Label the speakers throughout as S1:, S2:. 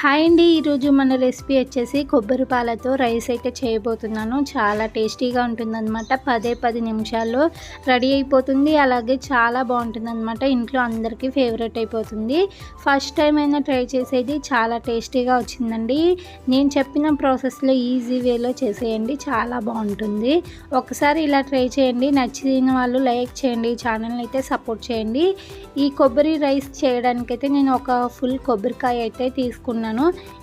S1: Hi అండి. ఈరోజు మన రెసిపీ వచ్చేసి కొబ్బరి పాలతో రైస్ అయితే చేయబోతున్నాను. చాలా టేస్టీగా ఉంటుందన్నమాట. పదే పది నిమిషాల్లో రెడీ అయిపోతుంది. అలాగే చాలా బాగుంటుంది అనమాట ఇంట్లో అందరికీ ఫేవరెట్ అయిపోతుంది. ఫస్ట్ టైం అయినా ట్రై చేసేది చాలా టేస్టీగా వచ్చిందండి. నేను చెప్పిన ప్రాసెస్లో ఈజీ వేలో చేసేయండి. చాలా బాగుంటుంది. ఒకసారి ఇలా ట్రై చేయండి. నచ్చిన వాళ్ళు లైక్ చేయండి. ఛానల్ని అయితే సపోర్ట్ చేయండి. ఈ కొబ్బరి రైస్ చేయడానికైతే నేను ఒక ఫుల్ కొబ్బరికాయ అయితే తీసుకున్నాను.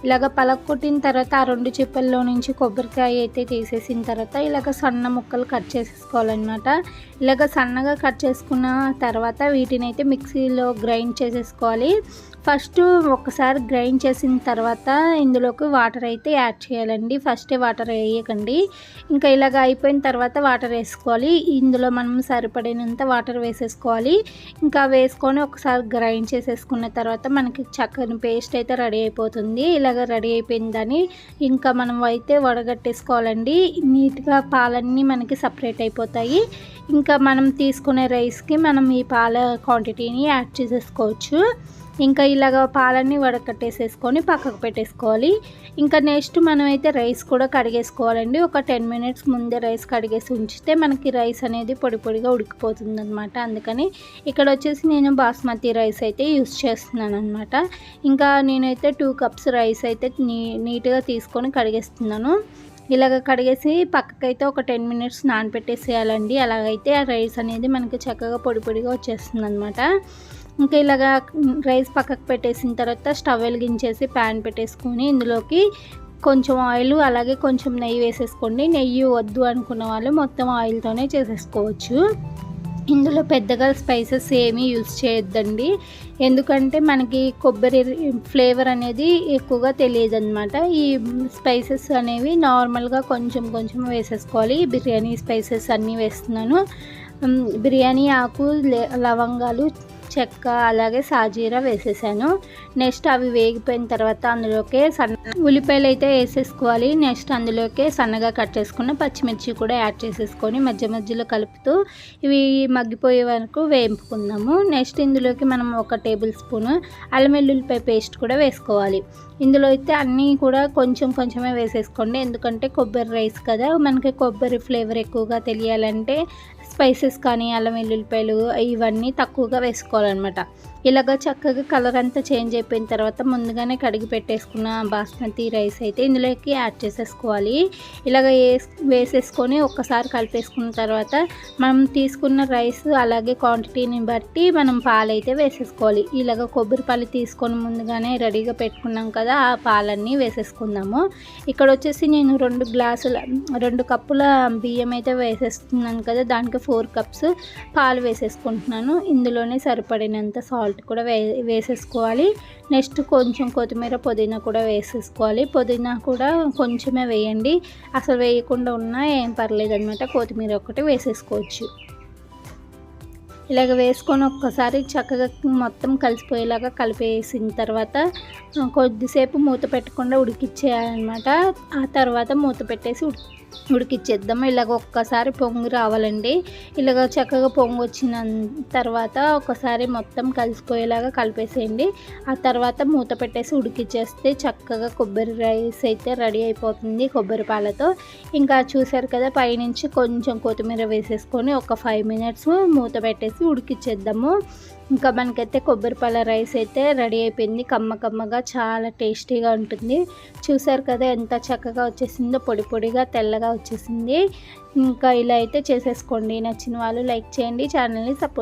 S1: ఇలాగ పలకొట్టిన తర్వాత ఆ రెండు చిప్పల్లో నుంచి కొబ్బరికాయ అయితే తీసేసిన తర్వాత ఇలాగ సన్న ముక్కలు కట్ చేసేసుకోవాలన్నమాట. ఇలాగ సన్నగా కట్ చేసుకున్న తర్వాత వీటిని అయితే మిక్సీలో గ్రైండ్ చేసేసుకోవాలి. ఫస్ట్ ఒకసారి గ్రైండ్ చేసిన తర్వాత ఇందులోకి వాటర్ అయితే యాడ్ చేయాలండి. ఫస్టే వాటర్ వేయకండి. ఇంకా ఇలాగ అయిపోయిన తర్వాత వాటర్ వేసుకోవాలి. ఇందులో మనం సరిపడినంత వాటర్ వేసేసుకోవాలి. ఇంకా వేసుకొని ఒకసారి గ్రైండ్ చేసేసుకున్న తర్వాత మనకి చక్కని పేస్ట్ అయితే రెడీ అయిపోతుంది. ఇలాగ రెడీ అయిపోయిందని. ఇంకా మనం అయితే వడగట్టేసుకోవాలండి. నీట్గా పాలన్నీ మనకి సపరేట్ అయిపోతాయి. ఇంకా మనం తీసుకునే రైస్కి మనం ఈ పాల క్వాంటిటీని యాడ్ చేసేసుకోవచ్చు. ఇంకా ఇలాగ పాలన్నీ వడకట్టేసేసుకొని పక్కకు పెట్టేసుకోవాలి. ఇంకా నెక్స్ట్ మనం అయితే రైస్ కూడా కడిగేసుకోవాలండి. ఒక టెన్ మినిట్స్ ముందే రైస్ కడిగేసి ఉంచితే మనకి రైస్ అనేది పొడి పొడిగా ఉడికిపోతుంది అనమాట అందుకని ఇక్కడ వచ్చేసి నేను బాస్మతి రైస్ అయితే యూస్ చేస్తున్నాను అనమాట ఇంకా నేనైతే టూ కప్స్ రైస్ అయితే నీ నీట్గా తీసుకొని కడిగేస్తున్నాను. ఇలాగ కడిగేసి పక్కకైతే ఒక టెన్ మినిట్స్ నానపెట్టేసేయాలండి. అలాగైతే ఆ రైస్ అనేది మనకి చక్కగా పొడి పొడిగా వచ్చేస్తుంది అనమాట ఇంకా ఇలాగా రైస్ పక్కకు పెట్టేసిన తర్వాత స్టవ్ వెలిగించేసి ప్యాన్ పెట్టేసుకొని ఇందులోకి కొంచెం ఆయిల్ అలాగే కొంచెం నెయ్యి వేసేసుకోండి. నెయ్యి వద్దు అనుకున్న వాళ్ళు మొత్తం ఆయిల్తోనే చేసేసుకోవచ్చు. ఇందులో పెద్దగా స్పైసెస్ ఏమీ యూస్ చేయొద్దండి. ఎందుకంటే మనకి కొబ్బరి ఫ్లేవర్ అనేది ఎక్కువగా తెలియదు అనమాట ఈ స్పైసెస్ అనేవి నార్మల్గా కొంచెం కొంచెం వేసేసుకోవాలి. బిర్యానీ స్పైసెస్ అన్నీ వేస్తున్నాను. బిర్యానీ ఆకు లవంగాలు చెక్క అలాగే సాజీరా వేసేసాను. నెక్స్ట్ అవి వేగిపోయిన తర్వాత అందులోకే సన్న ఉల్లిపాయలు అయితే వేసేసుకోవాలి. నెక్స్ట్ అందులోకే సన్నగా కట్ చేసుకున్న పచ్చిమిర్చి కూడా యాడ్ చేసేసుకొని మధ్య మధ్యలో కలుపుతూ ఇవి మగ్గిపోయే వరకు వేయింపుకుందాము నెక్స్ట్ ఇందులోకి మనం ఒక టేబుల్ స్పూన్ అల్లం వెల్లుల్లిపాయ పేస్ట్ కూడా వేసుకోవాలి. ఇందులో అయితే అన్నీ కూడా కొంచెం కొంచెమే వేసేసుకోండి. ఎందుకంటే కొబ్బరి రైస్ కదా. మనకి కొబ్బరి ఫ్లేవర్ ఎక్కువగా తెలియాలంటే స్పైసెస్ కానీ అల్లం వెల్లుల్లిపాయలు ఇవన్నీ తక్కువగా వేసుకోవాలి. వేసుకోవాలన్నమాట ఇలాగ చక్కగా కలర్ అంతా చేంజ్ అయిపోయిన తర్వాత ముందుగానే కడిగి పెట్టేసుకున్న బాస్మతి రైస్ అయితే ఇందులోకి యాడ్ చేసేసుకోవాలి. ఇలాగ వేసేసుకొని ఒక్కసారి కలిపేసుకున్న తర్వాత మనం తీసుకున్న రైస్ అలాగే క్వాంటిటీని బట్టి మనం పాలైతే వేసేసుకోవాలి. ఇలాగ కొబ్బరి పాలు తీసుకొని ముందుగానే రెడీగా పెట్టుకున్నాం కదా ఆ పాలన్నీ వేసేసుకుందాము. ఇక్కడ వచ్చేసి నేను రెండు గ్లాసుల రెండు కప్పుల బియ్యం అయితే వేసేస్తున్నాను కదా దానికి ఫోర్ కప్స్ పాలు వేసేసుకుంటున్నాను. ఇందులోనే సరిపడినంత సాల్ట్ కూడా వే వేసేసుకోవాలి. నెక్స్ట్ కొంచెం కొత్తిమీర పుదీనా కూడా వేసేసుకోవాలి. పుదీనా కూడా కొంచెమే వేయండి. అసలు వేయకుండా ఉన్నా ఏం పర్లేదు అనమాట కొత్తిమీర ఒకటి వేసేసుకోవచ్చు. ఇలాగ వేసుకొని ఒక్కసారి చక్కగా మొత్తం కలిసిపోయేలాగా కలిపేసిన తర్వాత కొద్దిసేపు మూత పెట్టకుండా ఉడికిచ్చేయాలన్నమాట. ఆ తర్వాత మూత పెట్టేసి ఉడికిచ్చేద్దాము ఇలాగ ఒక్కసారి పొంగు రావాలండి. ఇలాగ చక్కగా పొంగు వచ్చిన తర్వాత ఒకసారి మొత్తం కలిసిపోయేలాగా కలిపేసేయండి. ఆ తర్వాత మూత పెట్టేసి ఉడికిచ్చేస్తే చక్కగా కొబ్బరి రైస్ అయితే రెడీ అయిపోతుంది కొబ్బరి పాలతో. ఇంకా చూసారు కదా పైనుంచి కొంచెం కొత్తిమీర వేసేసుకొని ఒక ఫైవ్ మినిట్స్ మూత పెట్టేసి ఉడికిచ్చేద్దాము. ఇంకా మనకైతే కొబ్బరిపాల రైస్ అయితే రెడీ అయిపోయింది. కమ్మ కమ్మగా చాలా టేస్టీగా ఉంటుంది. చూసారు కదా ఎంత చక్కగా వచ్చేసిందో పొడి పొడిగా తెల్లగా వచ్చేసింది. ఇంకా ఇలా అయితే చేసేసుకోండి. నచ్చిన వాళ్ళు లైక్ చేయండి ఛానల్ని సపోర్ట్